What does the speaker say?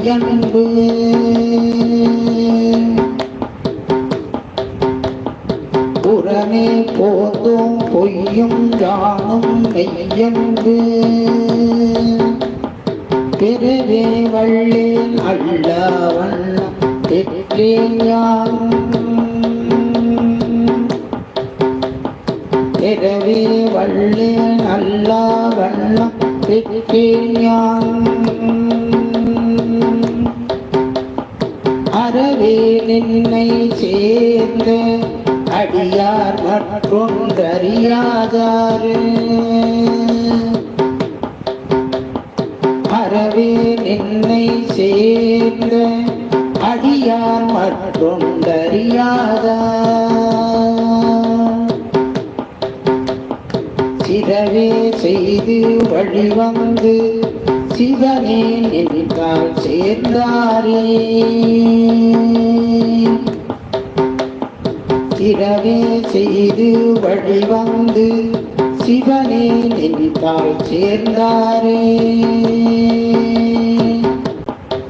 மெய்யன்பு புறமே போதும் பொய்யும் யானும் மெய்யன்பு. பெருவே வள்ளேன் அல்லவன் வண்ணம் பெற்றேன் யான் பிறவே வள்ளேன் அல்ல வண்ணம் பெற்றேன் யான் அறவே நின்னை சேர்ந்த அடியார் மற்றொன்றறியாதாரு. அறவே நின்னை சேர்ந்த அடியார் மற்றொன்றறியாதார். சிறவே செய்து வழிவந்து சிவனே நினைத்தால் சேர்ந்தாரே. சிறவே செய்து வழிவந்து சிவனே நினைத்தால் சேர்ந்தாரே.